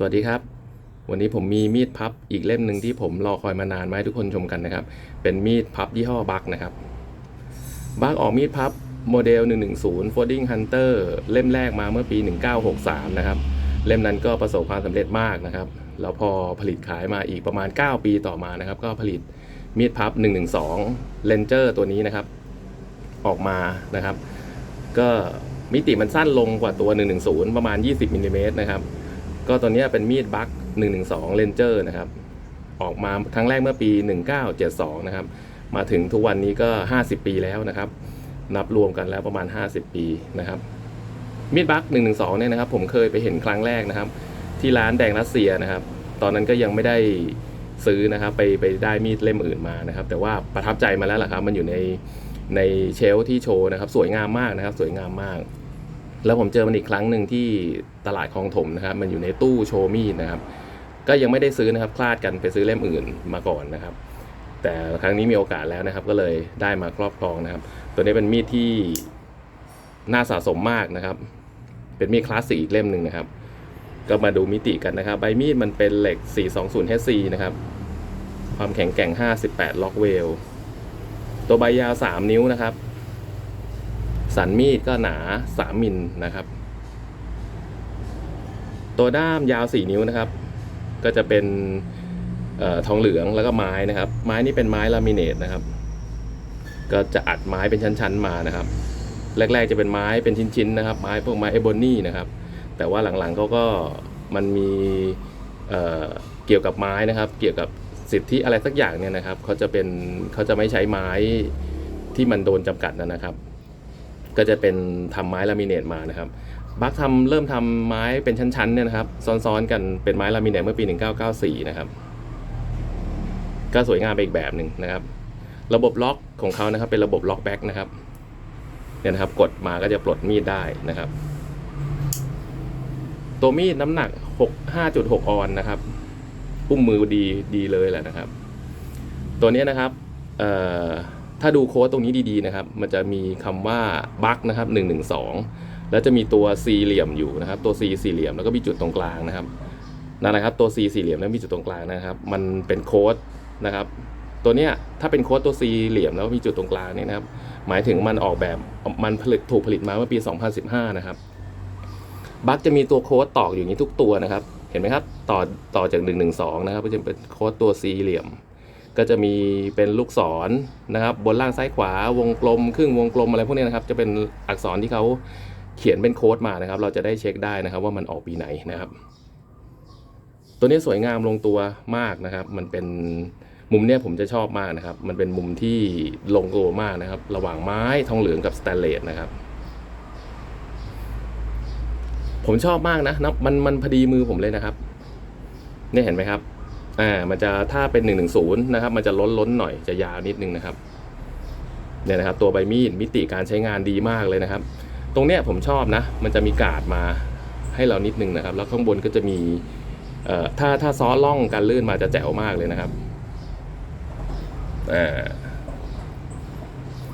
สวัสดีครับ วันนี้ผมมีมีดพับอีกเล่มหนึ่งที่ผมรอคอยมานานมาให้ทุกคนชมกันนะครับ เป็นมีดพับยี่ห้อบักนะครับบักออกมีดพับโมเดล 110 Folding Hunter เล่มแรกมาเมื่อปี 1963 นะครับ เล่มนั้นก็ประสบความสำเร็จมากนะครับ แล้วพอผลิตขายมาอีกประมาณ 9 ปีต่อมานะครับ ก็ผลิตมีดพับ 112 Ranger ตัวนี้นะครับ ออกมานะครับ ก็มิติมันสั้นลงกว่าตัว 110 ประมาณ 20มิลลิเมตรนะครับ ก็ตัวนี้เป็นมีดบัค112 Ranger นะครับ ออกมาครั้งแรกเมื่อปี 1972 นะครับ มาถึงทุกวันนี้ก็ 50 ปีแล้วนะครับ นับรวมกันแล้วประมาณ 50 ปีนะครับ มีดบัค112 เนี่ยนะครับ ผมเคยไปเห็นครั้งแรกนะครับ ที่ร้านแดงรัสเซียนะครับ ตอนนั้นก็ยังไม่ได้ซื้อนะครับ ไปไปได้มีดเล่มอื่นมานะครับ แต่ว่าประทับใจมาแล้วล่ะครับ มันอยู่ในในเชลที่โชว์นะครับ สวยงามมากนะครับ สวยงามมาก แล้วผมเจอมันอีกครั้งหนึ่งที่ตลาดคลองถมนะครับ มันอยู่ในตู้โชว์มีดนะครับ ก็ยังไม่ได้ซื้อนะครับคลาดกันไปซื้อเล่มอื่นมาก่อนนะครับ แต่ครั้งนี้มีโอกาสแล้วนะครับ ก็เลยได้มาครอบครองนะครับ ตัวนี้เป็นมีดที่น่าสะสมมากนะครับ เป็นมีดคลาสสิกอีกเล่มหนึ่งนะครับ ก็มาดูมิติกันนะครับ ใบมีดมันเป็นเหล็ก 420 HC นะครับ ความแข็งแกร่ง 58 ล็อกเวล ตัวใบยาว 3 นิ้วนะครับ สันมีดก็หนา 3 มิลนะครับ ตัวด้ามยาว 4 นิ้วนะครับ ก็จะเป็นออทองเหลืองแล้วก็ไม้นะครับ ไม้นี่เป็นไม้ลามิเนตนะครับ ก็จะอัดไม้เป็นชั้นๆมานะครับ แรกๆจะเป็นไม้เป็นชิ้นๆนะครับ ไม้พวกไม้เอโบนี่นะครับ แต่ว่าหลังๆเขาก็มันมีเเกี่ยวกับไม้นะครับ เกี่ยวกับสิทธิอะไรสักอย่างเนี่ยนะครับเขาจะเป็นเขาจะไม่ใช้ไม้ที่มันโดนจำกัดนะครับ ก็จะเป็นทำไม้ลามิเนตมานะครับบักทำเริ่มทำไม้เป็นชั้นๆเนี่ยนะครับซ้อนๆกันเป็นไม้ลามิเนตเมื่อปี 1994 นะครับ ก็สวยงามไปอีกแบบหนึ่งนะครับ ระบบล็อกของเขานะครับ เป็นระบบล็อกแบ็กนะครับเนี่ยนะครับกดมาก็จะปลดมีดได้นะครับ ตัวมีดน้ำหนัก 6 5.6 ออนนะครับอุ้มมือดีดีเลยแหละนะครับ ตัวนี้นะครับ เอ่อ ถ้าดูโค้ดตรงนี้ดีๆนะครับ มันจะมีคำว่าบัคนะครับ112 แล้วจะมีตัวสี่เหลี่ยมอยู่นะครับ ตัว C สี่เหลี่ยมแล้วก็มีจุดตรงกลางนะครับนั่นนะครับตัว C สี่เหลี่ยมแล้วมีจุดตรงกลางนะครับ มันเป็นโค้ดนะครับ ตัวเนี้ยถ้าเป็นโค้ดตัว C เหลี่ยมแล้วมีจุดตรงกลางเนี่ยนะครับ หมายถึงมันออกแบบมันผลิตถูกผลิตมาเมื่อปี 2015 นะครับบัคจะมีตัวโค้ดตอกอยู่อย่างนี้ทุกตัวนะครับ เห็นไหมครับ ต่อต่อจาก 112 นะครับก็จะเป็นโค้ดตัวสี่เหลี่ยม ก็จะมีเป็นลูกศรนะครับ บนล่างซ้ายขวาวงกลม ครึ่งวงกลมอะไรพวกนี้นะครับ จะเป็นอักษรที่เขาเขียนเป็นโค้ดมานะครับ เราจะได้เช็คได้นะครับ ว่ามันออกปีไหนนะครับ ตัวนี้สวยงามลงตัวมากนะครับ มันเป็นมุมเนี้ยผมจะชอบมากนะครับ มันเป็นมุมที่ลงตัวมากนะครับ ระหว่างไม้ทองเหลืองกับสแตนเลสนะครับ ผมชอบมากนะนะมันมันพอดีมือผมเลยนะครับเนี่ยเห็นไหมครับ อ่ามันจะถ้าเป็นหนึ่งหนึ่งศูนย์นะครับมันจะล้นล้นหน่อยจะยาวนิดนึงนะครับเนี่ยนะครับ ตัวใบมีดมิติการใช้งานดีมากเลยนะครับ ตรงเนี้ยผมชอบนะ มันจะมีกาดมาให้เรานิดนึงนะครับ แล้วข้างบนก็จะมีเอ่อถ้าถ้าซ้อล่องการลื่นมาจะแจ๋วมากเลยนะครับอ่า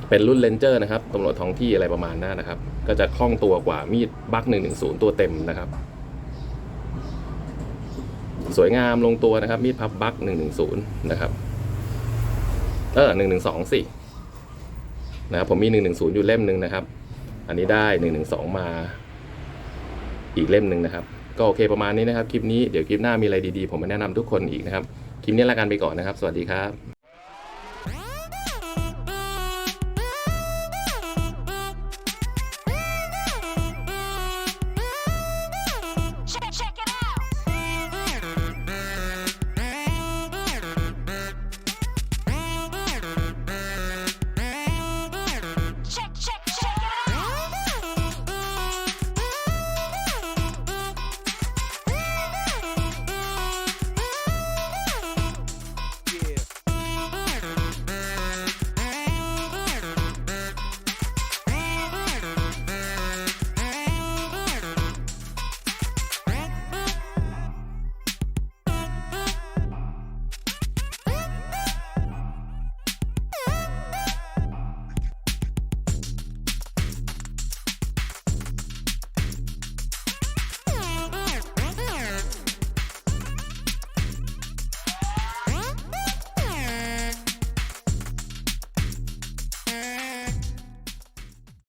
เป็นรุ่นเลนเจอร์นะครับตำรวจท้องที่อะไรประมาณนั้นนะครับ ก็จะคล่องตัวกว่ามีดบัก110 ตัวเต็มนะครับ สวยงามลงตัวนะครับ มีดพับบัก110นะครับ เออหนึ่งหนึ่งสองสี่นะครับผมมีหนึ่งหนึ่งศูนย์อยู่เล่มหนึ่งนะครับ อันนี้ได้หนึ่งหนึ่งสองมา อีกเล่มหนึ่งนะครับ ก็โอเคประมาณนี้นะครับ คลิปนี้เดี๋ยวคลิปหน้ามีอะไรดีๆ ผมมาแนะนำทุกคนอีกนะครับ คลิปนี้ลากันไปก่อนนะครับ สวัสดีครับ